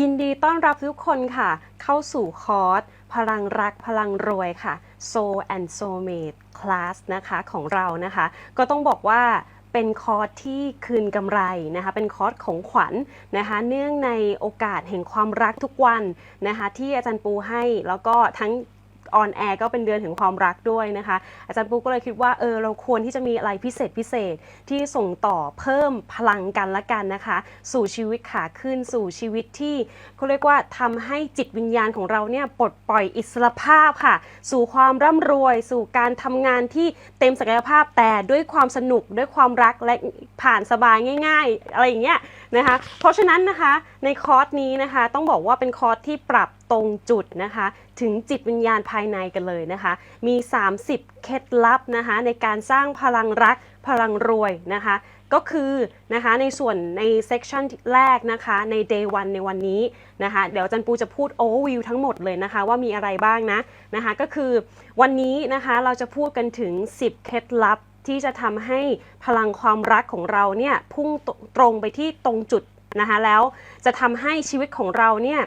ยินดีต้อนรับทุกคนค่ะ เข้าสู่คอร์ส พลังรักพลังรวยค่ะ Soul and Soulmate Class นะคะของเรานะคะ ก็ต้องบอกว่าเป็นคอร์สที่คืนกำไรนะคะ เป็นคอร์สของขวัญนะคะ เนื่องในโอกาสแห่งความรักทุกวันนะคะ ที่อาจารย์ปูให้แล้วก็ทั้ง ออนแอร์ก็เป็นเดือนแห่งความรักด้วยนะคะ อาจารย์ปูก็เลยคิดว่าเออเราควรที่จะมีอะไรพิเศษพิเศษที่ส่งต่อเพิ่มพลังกันละกันนะคะ สู่ชีวิตขาขึ้นสู่ชีวิตที่เขาเรียกว่าทำให้จิตวิญญาณของเราเนี่ยปลดปล่อยอิสรภาพค่ะ สู่ความร่ำรวย สู่การทำงานที่เต็มศักยภาพแต่ด้วยความสนุกด้วยความรักและผ่านสบายง่าย ๆ อะไรอย่างเงี้ยนะคะ เพราะฉะนั้นนะคะในคอร์สนี้นะคะ ต้องบอกว่าเป็นคอร์สที่ปรับ ตรงจุดนะคะ ถึงจิตวิญญาณภายในกันเลยนะคะ มี 30 เคล็ดลับนะคะในการสร้างพลังรักพลังรวยนะคะ ก็คือนะคะในส่วนในเซ c ชันแรกนะคะใน day 1ในวันนี้นะคะเดี๋ยวจันปูจะพูด overview ทั้งหมดเลยนะคะว่ามีอะไรบ้างนะนะคะก็คือวันนี้นะคะเราจะพูดกันถึง 10 เคล็ดลับที่จะทำให้พลังความรักของเราเนี่ยพุ่งตรงไปที่ตรงจุดนะคะแล้วจะทำให้ชีวิตของเราเนี่ย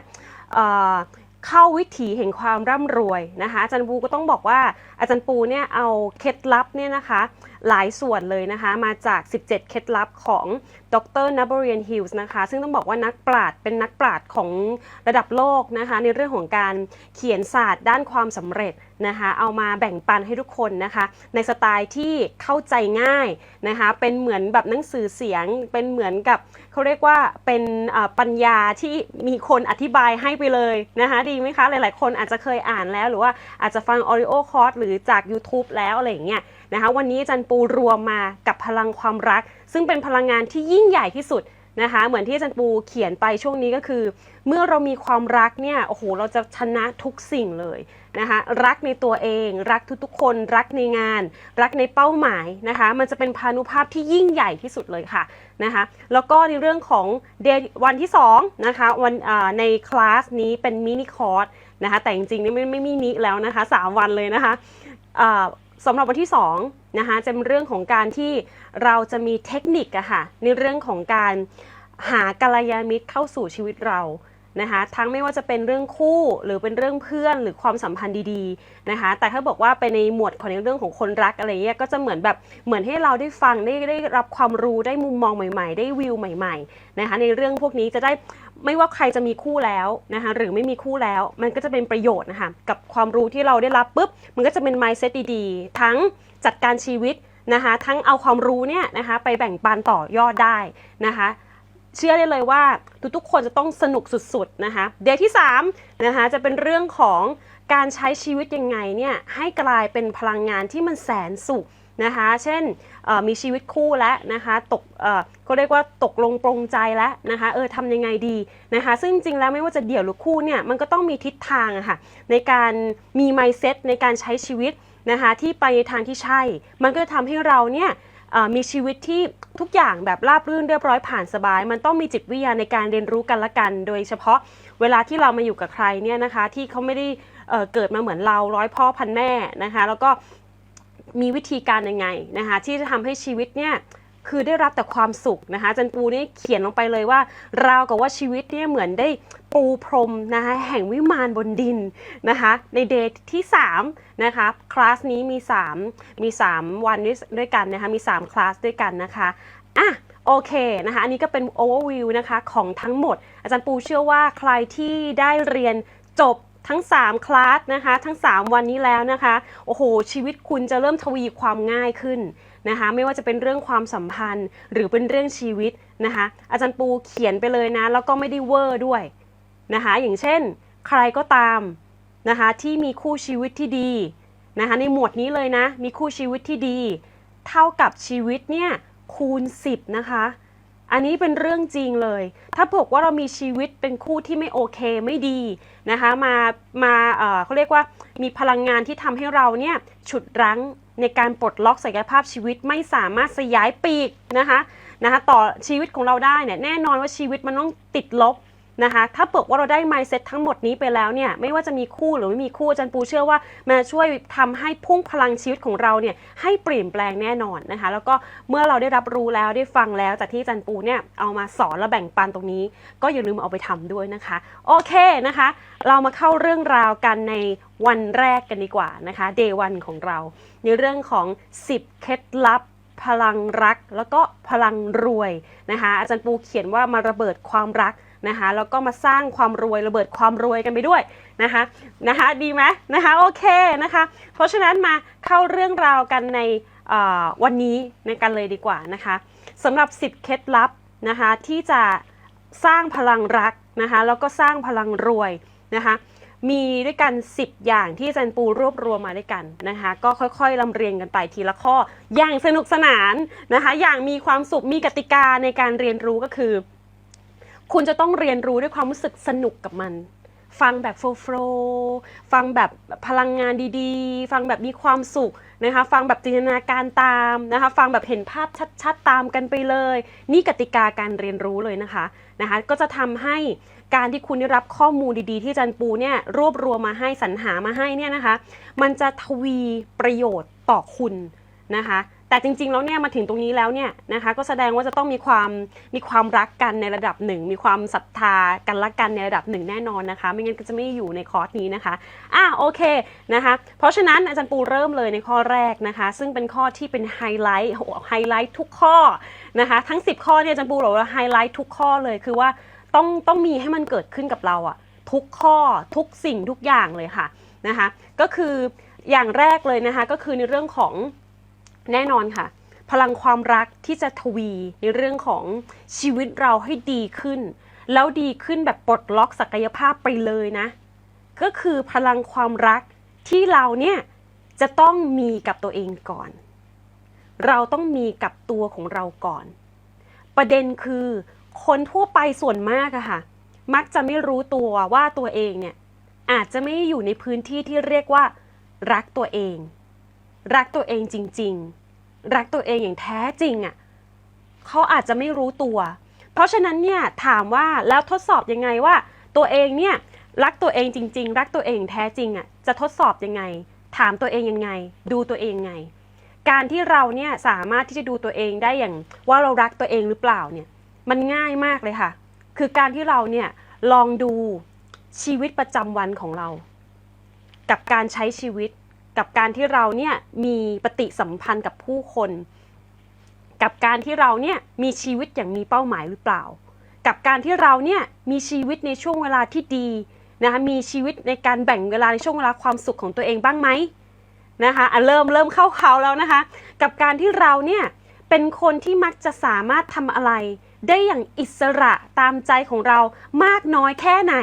เข้าวิถีแห่งความร่ำรวยนะคะอาจารย์ปูก็ต้องบอกว่าอาจารย์ปูเนี่ยเอาเคล็ดลับเนี่ยนะคะหลายส่วนเลยนะคะ มาจาก 17 เคล็ดลับของดรนับเรียนฮิลส์นะคะ ซึ่งต้องบอกว่านักปราชญ์เป็นนักปราชญ์ของระดับโลกนะคะ ในเรื่องของการเขียนศาสตร์ด้านความสำเร็จนะคะ เอามาแบ่งปันให้ทุกคนนะคะ ในสไตล์ที่เข้าใจง่ายนะคะ เป็นเหมือนแบบหนังสือเสียง เป็นเหมือนกับเขาเรียกว่าเป็นปัญญาที่มีคนอธิบายให้ไปเลยนะคะ ดีไหมคะ หลาย ๆ คนอาจจะเคยอ่านแล้วหรือว่าอาจจะฟัง Audio Course หรือจาก YouTube แล้วอะไรอย่างเงี้ย นะคะวันนี้อาจันปูรวมมากับพลังความรัก ซึ่งเป็นพลังงานที่ยิ่งใหญ่ที่สุดนะคะเหมือนที่อาจันปูเขียนไปช่วงนี้ก็คือ เมื่อเรามีความรักเนี่ยโอ้โหเราจะชนะทุกสิ่งเลยนะคะรักในตัวเอง รักทุกๆคน รักในงาน รักในเป้าหมายนะคะมันจะเป็นพานุภาพที่ยิ่งใหญ่ที่สุดเลยค่ะนะคะแล้วก็ในเรื่องของเดวันที่2นะคะวันในคลาสนี้เป็นมินิคอร์สนะคะแต่จริงๆนี่ไม่ไม่มินิแล้วนะคะ 3 วันเลยนะคะ สำหรับวันที่2นะคะจะเป็นเรื่องของการที่เราจะมีเทคนิคอะค่ะในเรื่องของการหากัลยาณมิตรเข้าสู่ชีวิตเรา นะคะทั้งไม่ว่าจะเป็นเรื่องคู่หรือเป็นเรื่องเพื่อนหรือความสัมพันธ์ดีๆนะคะแต่ถ้าบอกว่าไปในหมวดของในเรื่องของคนรักอะไรเงี้ยก็จะเหมือนแบบเหมือนให้เราได้ฟังได้ได้รับความรู้ได้มุมมองใหม่ๆ ได้วิวใหม่ๆนะคะในเรื่องพวกนี้จะได้ไม่ว่าใครจะมีคู่แล้วนะคะหรือไม่มีคู่แล้ว มันก็จะเป็นประโยชน์นะคะกับความรู้ที่เราได้รับปุ๊บมันก็จะเป็น mindset ดีๆ ทั้งจัดการชีวิตนะคะทั้งเอาความรู้เนี่ยนะคะไปแบ่งปันต่อยอดได้นะคะ เชื่อได้เลยว่าทุกๆคนจะต้องสนุกสุดๆนะคะเดย์ที่3นะคะจะเป็นเรื่องของการใช้ชีวิตยังไงเนี่ยให้กลายเป็นพลังงานที่มันแสนสุขนะคะ เช่นมีชีวิตคู่แล้วนะคะตกเอ่อก็เรียกว่าตกลงปรงใจแล้วนะคะเออทำยังไงดีนะคะ ซึ่งจริงแล้วไม่ว่าจะเดี่ยวหรือคู่เนี่ยมันก็ต้องมีทิศทางอะค่ะในการมี mindset ในการใช้ชีวิตนะคะที่ไปในทางที่ใช่ มันก็จะทำให้เราเนี่ย มีชีวิตที่ทุกอย่างแบบราบรื่นเรียบร้อยผ่านสบาย มันต้องมีจิตวิทยาในการเรียนรู้กันละกัน โดยเฉพาะเวลาที่เรามาอยู่กับใครเนี่ยนะคะ ที่เขาไม่ได้เเกิดมาเหมือนเราร้อยพ่อพันแม่นะคะ แล้วก็มีวิธีการยังไงนะคะ ที่จะทำให้ชีวิตเนี่ยคือได้รับแต่ความสุขนะคะจันปูนี่เขียนลงไปเลยว่าราวกับว่าชีวิตเนี่ยเหมือนได้ ปูพรมนะคะแห่งวิมานบนดินนะคะในเดย์ที่3นะคะคลาสนี้มี 3 มี 3 วันด้วยด้วยกันนะคะมี 3 คลาสด้วยกันนะคะอะโอเคนะคะอันนี้ก็เป็น overview นะคะของทั้งหมด อาจารย์ปูเชื่อว่าใครที่ได้เรียนจบทั้ง 3 คลาสนะคะทั้ง 3 วันนี้แล้วนะคะโอ้โห ชีวิตคุณจะเริ่มทวีความง่ายขึ้นนะคะไม่ว่าจะเป็นเรื่องความสัมพันธ์หรือเป็นเรื่องชีวิตนะคะอาจารย์ปูเขียนไปเลยนะ แล้วก็ไม่ได้เวอร์ด้วย นะคะอย่างเช่น ใครก็ตามนะคะที่มีคู่ชีวิตที่ดีนะคะในหมวดนี้เลยนะ มีคู่ชีวิตที่ดี เท่ากับชีวิตเนี่ยคูณ 10 นะคะ อันนี้เป็นเรื่องจริงเลย ถ้าบอกว่าเรามีชีวิตเป็นคู่ที่ไม่โอเคไม่ดีนะคะมามาเเขาเรียกว่ามีพลังงานที่ทำให้เราเนี่ยฉุดรั้งในการปลดล็อกศักยภาพชีวิตไม่สามารถสยายปีกนะคะนะคะต่อชีวิตของเราได้เนี่ยแน่นอนว่าชีวิตมันต้องติดลบ นะคะ ถ้าเปิดว่าเราได้ mindset ทั้งหมดนี้ไปแล้วเนี่ย ไม่ว่าจะมีคู่หรือไม่มีคู่อาจารย์ปูเชื่อว่ามันจะช่วยทำให้พุ่งพลังชีวิตของเราเนี่ยให้เปลี่ยนแปลงแน่นอนนะคะ แล้วก็เมื่อเราได้รับรู้แล้วได้ฟังแล้วจากที่อาจารย์ปูเนี่ยเอามาสอนและแบ่งปันตรงนี้ ก็อย่าลืมเอาไปทำด้วยนะคะ โอเคนะคะ เรามาเข้าเรื่องราวกันในวันแรกกันดีกว่านะคะ day one ของเรา ในเรื่องของ 10 เคล็ดลับพลังรักแล้วก็พลังรวยนะคะอาจารย์ปูเขียนว่ามาระเบิดความรัก นะคะแล้วก็มาสร้างความรวยระเบิดความรวยกันไปด้วยนะคะนะคะดีไหมนะคะโอเคนะคะเพราะฉะนั้นมาเข้าเรื่องราวกันในวันนี้ในกันเลยดีกว่านะคะสำหรับ 10 เคล็ดลับนะคะที่จะสร้างพลังรักนะคะแล้วก็สร้างพลังรวยนะคะมีด้วยกัน 10 อย่างที่อาจารย์ปูรวบรวมมาด้วยกันนะคะก็ค่อยๆลำเรียงกันไปทีละข้ออย่างสนุกสนานนะคะอย่างมีความสุขมีกติกาในการเรียนรู้ก็คือ คุณจะต้องเรียนรู้ด้วยความรู้สึกสนุกกับมัน ฟังแบบโฟล์ฟลฟังแบบพลังงานดีๆ ฟังแบบมีความสุขนะคะ ฟังแบบจินตนาการตามนะคะ ฟังแบบเห็นภาพชัดๆ ตามกันไปเลย นี่กติกาการเรียนรู้เลยนะคะนะคะ ก็จะทำให้การที่คุณได้รับข้อมูลดีๆ ที่อาจันปูเนี่ยรวบรวมมาให้สรรหามาให้เนี่ยนะคะ มันจะทวีประโยชน์ต่อคุณนะคะ แต่จริงๆ แล้วเนี่ยมาถึงตรงนี้แล้วเนี่ยนะคะก็แสดงว่าจะต้องมีความมีความรักกันในระดับหนึ่ง มีความศรัทธากันละกันในระดับหนึ่งแน่นอนนะคะ ไม่งั้นก็จะไม่อยู่ในคอร์สนี้นะคะอะโอเคนะคะ เพราะฉะนั้นอาจารย์ปูเริ่มเลยในข้อแรกนะคะ ซึ่งเป็นข้อที่เป็นไฮไลท์โอ้โหไฮไลท์ทุกข้อนะคะทั้ง 10 ข้อเนี่ยอาจารย์ปูบอกว่าไฮไลท์ทุกข้อเลยคือว่าต้องต้องมีให้มันเกิดขึ้นกับเราอะทุกข้อทุกสิ่งทุกอย่างเลยค่ะนะคะก็คืออย่างแรกเลยนะคะก็คือในเรื่องของ แน่นอนค่ะ พลังความรักที่จะทวีในเรื่องของชีวิตเราให้ดีขึ้น แล้วดีขึ้นแบบปลดล็อกศักยภาพไปเลยนะ ก็คือพลังความรักที่เราเนี่ยจะต้องมีกับตัวเองก่อน เราต้องมีกับตัวของเราก่อน ประเด็นคือคนทั่วไปส่วนมากอะค่ะ มักจะไม่รู้ตัวว่าตัวเองเนี่ยอาจจะไม่อยู่ในพื้นที่ที่เรียกว่า รักตัวเอง รักตัวเองจริง ๆ รักตัวเองอย่างแท้จริงอะ่ะเขาอาจจะไม่รู้ตัว เพราะฉะนั้นเนี่ยถามว่าแล้วทดสอบยังไงว่า ตัวเองเนี่ยรักตัวเองจริง ๆ รักตัวเองแท้จริงอะ่ะจะทดสอบยังไง ถามตัวเองยังไง ดูตัวเองไง การที่เราเนี่ยสามารถที่จะดูตัวเองได้อย่างว่าเรารักตัวเองหรือเปล่าเนี่ยมันง่ายมากเลยค่ะ คือการที่เราเนี่ยลองดูชีวิตประจำวันของเรา กับการใช้ชีวิต กับการที่เราเนี่ยมีปฏิสัมพันธ์กับผู้คน กับการที่เราเนี่ยมีชีวิตอย่างมีเป้าหมายหรือเปล่า กับการที่เราเนี่ยมีชีวิตในช่วงเวลาที่ดีนะคะมีชีวิตในการแบ่งเวลาในช่วงเวลาความสุขของตัวเองบ้างไหมนะคะอะเริ่มเริ่มเข้าเขาแล้วนะคะ กับการที่เราเนี่ยเป็นคนที่มักจะสามารถทำอะไร ได้อย่างอิสระตามใจของเรามากน้อยแค่ไหน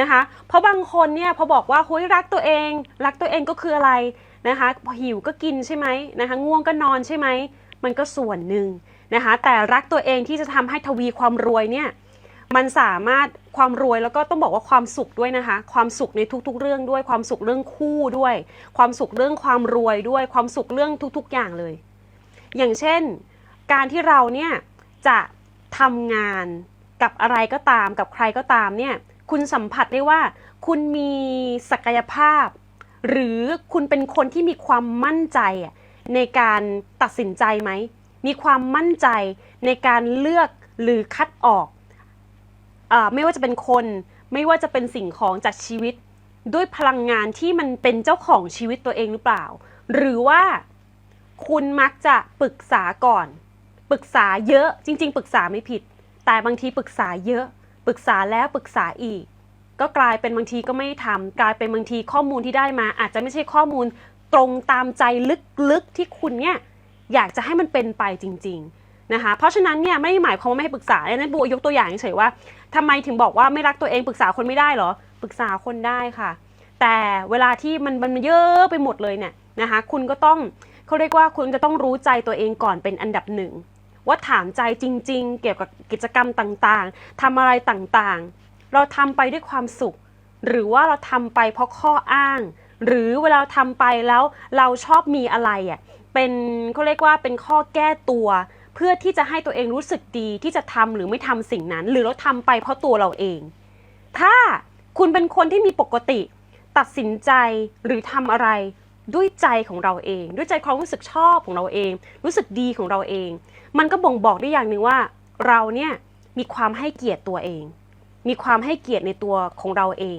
นะคะ เพราะบางคนเนี่ยพอบอกว่าเฮ้ยรักตัวเอง รักตัวเองก็คืออะไรนะคะพอหิวก็กินใช่ไหมนะคะ ง่วงก็นอนใช่ไหมมันก็ส่วนหนึ่งนะคะ แต่รักตัวเองที่จะทำให้ทวีความรวยเนี่ยมันสามารถความรวยแล้วก็ต้องบอกว่าความสุขด้วยนะคะ ความสุขในทุกๆ เรื่องด้วยความสุขเรื่องคู่ด้วย ความสุขเรื่องความรวยด้วย ความสุขเรื่องทุกๆ อย่างเลย อย่างเช่น การที่เราเนี่ยจะทำงานกับอะไรก็ตามกับใครก็ตามเนี่ย คุณสัมผัสได้ว่า คุณมีศักยภาพ หรือคุณเป็นคนที่มีความมั่นใจในการตัดสินใจไหม มีความมั่นใจในการเลือกหรือคัดออกอไม่ว่าจะเป็นคนไม่ว่าจะเป็นสิ่งของจากชีวิต ด้วยพลังงานที่มันเป็นเจ้าของชีวิตตัวเองหรือเปล่า หรือว่าคุณมักจะปรึกษาก่อน ปรึกษาเยอะจริง ๆ ปรึกษาไม่ผิด แต่บางทีปรึกษาเยอะ ปรึกษาแล้วปรึกษาอีก ก็กลายเป็นบางทีก็ไม่ทำกลายเป็นบางทีข้อมูลที่ได้มา อาจจะไม่ใช่ข้อมูลตรงตามใจลึกๆที่คุณเนี่ยอยากจะให้มันเป็นไปจริง ๆนะคะ เพราะฉะนั้นเนี่ยไม่ได้หมายความว่าไม่ให้ปรึกษาเนี่ยนบัวยกตัวอย่างเฉยๆว่าทำไมถึงบอกว่าไม่รักตัวเองปรึกษาคนไม่ได้เหรอ ปรึกษาคนได้ค่ะ แต่เวลาที่มันมันเยอะไปหมดเลยเนี่ยนะคะ คุณก็ต้องเขาเรียกว่าคุณจะต้องรู้ใจตัวเองก่อนเป็นอันดับหนึ่ง ว่าถามใจจริง ๆ เกี่ยวกับกิจกรรมต่างๆทำอะไรต่างๆ เราทำไปด้วยความสุข หรือว่าเราทำไปเพราะข้ออ้าง หรือเวลาทำไปแล้วเราชอบมีอะไรอะเป็นเขาเรียกว่าเป็นข้อแก้ตัวเพื่อที่จะให้ตัวเองรู้สึกดีที่จะทำหรือไม่ทำสิ่งนั้น หรือเราทำไปเพราะตัวเราเอง ถ้าคุณเป็นคนที่มีปกติ ตัดสินใจหรือทำอะไร ด้วยใจของเราเอง ด้วยใจความรู้สึกชอบของเราเอง รู้สึกดีของเราเอง มันก็บ่งบอกได้อย่างหนึ่งว่า เราเนี่ยมีความให้เกียรติตัวเอง มีความให้เกียรติในตัวของเราเอง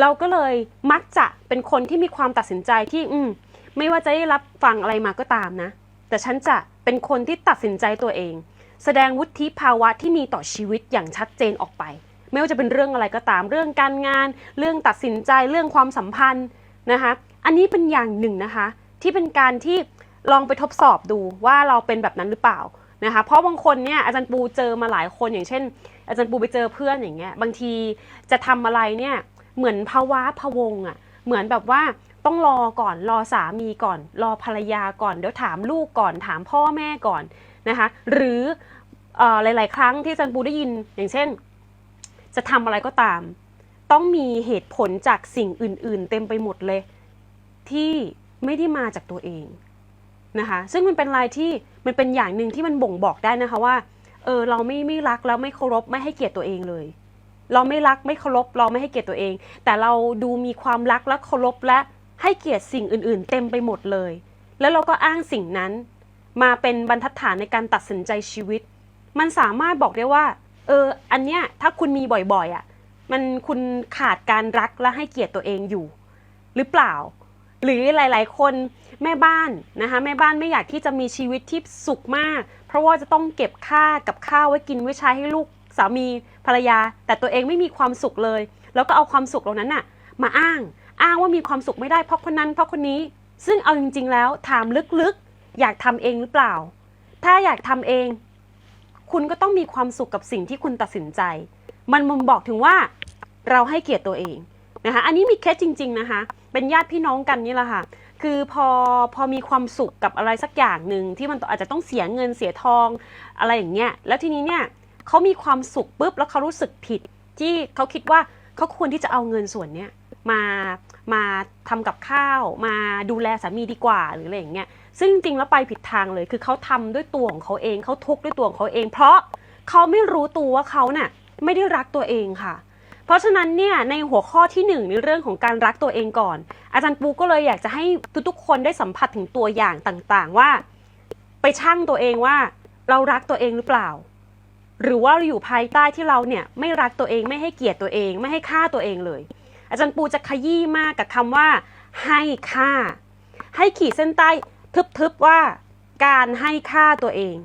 เราก็เลยมักจะเป็นคนที่มีความตัดสินใจที่อืมไม่ว่าจะได้รับฟังอะไรมาก็ตามนะ แต่ฉันจะเป็นคนที่ตัดสินใจตัวเอง แสดงวุฒิภาวะที่มีต่อชีวิตอย่างชัดเจนออกไป ไม่ว่าจะเป็นเรื่องอะไรก็ตาม เรื่องการงาน เรื่องตัดสินใจ เรื่องความสัมพันธ์นะคะ อันนี้เป็นอย่างหนึ่งนะคะ ที่เป็นการที่ลองไปทดสอบดูว่าเราเป็นแบบนั้นหรือเปล่านะคะ เพราะบางคนเนี่ยอาจารย์ปูเจอมาหลายคนอย่างเช่น อาจารย์ปูไปเจอเพื่อนอย่างเงี้ยบางทีจะทำอะไรเนี่ยเหมือนภาวะพวงอะ่ะเหมือนแบบว่าต้องรอก่อนรอสามีก่อน รอภรรยาก่อนเดี๋ยวถามลูกก่อนถามพ่อแม่ก่อนนะคะหรืออหลาย ๆ ครั้งที่อาจารย์ปูได้ยินอย่างเช่น จะทำอะไรก็ตาม ต้องมีเหตุผลจากสิ่งอื่น ๆ เต็มไปหมดเลย ที่ไม่ได้มาจากตัวเองนะคะ ซึ่งมันเป็นอะไรที่มันเป็นอย่างหนึ่งที่มันบ่งบอกได้นะคะว่า เออเราไม่ไม่รักแล้วไม่เคารพไม่ให้เกียรติตัวเองเลย เราไม่รักไม่เคารพเราไม่ให้เกียรติตัวเอง แต่เราดูมีความรักและเคารพและให้เกียรติสิ่งอื่น ๆ เต็มไปหมดเลย แล้วเราก็อ้างสิ่งนั้น มาเป็นบรรทัดฐานในการตัดสินใจชีวิต มันสามารถบอกได้ว่า เออ อันเนี้ยถ้าคุณมีบ่อยๆอะ มันคุณขาดการรักและให้เกียรติตัวเองอยู่ หรือเปล่า หรือหลาย ๆ คนแม่บ้านนะคะแม่บ้านไม่อยากที่จะมีชีวิตที่สุขมาก เพราะว่าจะต้องเก็บค่ากับข้าวไว้กินไว้ใช้ให้ลูกสามีภรรยา แต่ตัวเองไม่มีความสุขเลย แล้วก็เอาความสุขเหล่านั้นน่ะมาอ้างอ้างว่ามีความสุขไม่ได้เพราะคนนั้นเพราะคนนี้ ซึ่งเอาจริง ๆ แล้วถามลึกๆ อยากทำเองหรือเปล่า ถ้าอยากทำเอง คุณก็ต้องมีความสุขกับสิ่งที่คุณตัดสินใจ มันมันบอกถึงว่าเราให้เกียรติตัวเองนะคะอันนี้มีเคสจริง ๆ นะคะ เป็นญาติพี่น้องกันนี่แหละค่ะ คือพอพอมีความสุขกับอะไรสักอย่างหนึ่งที่มันอาจจะต้องเสียเงินเสียทองอะไรอย่างเงี้ย แล้วทีนี้เนี่ยเขามีความสุขปุ๊บแล้วเขารู้สึกผิด ที่เขาคิดว่าเขาควรที่จะเอาเงินส่วนเนี้ยมามาทำกับข้าวมาดูแลสามีดีกว่าหรืออะไรอย่างเงี้ยซึ่งจริงๆแล้วไปผิดทางเลย คือเขาทำด้วยตัวของเขาเองเขาทุกข์ด้วยตัวของเขาเอง เพราะเขาไม่รู้ตัวว่าเขาเน่ะไม่ได้รักตัวเองค่ะ ราะฉะนั้นเนี่ยในหัวข้อที่หนึ่งในเรื่องของการรักตัวเองก่อน อาจารย์ปูก็เลยอยากจะให้ทุกๆคนได้สัมผัสถึงตัวอย่างต่างๆ ว่า ไปชั่งตัวเองว่า เรารักตัวเองหรือเปล่า หรือว่าเราอยู่ภายใต้ที่เราเนี่ยไม่รักตัวเองไม่ให้เกียรติตัวเอง ไม่ให้ค่าตัวเองเลย อาจารย์ปูจะขยี้มากกับคำว่า ให้ค่า ให้ขีดเส้นใต้ทึบๆว่า การให้ค่าตัวเอง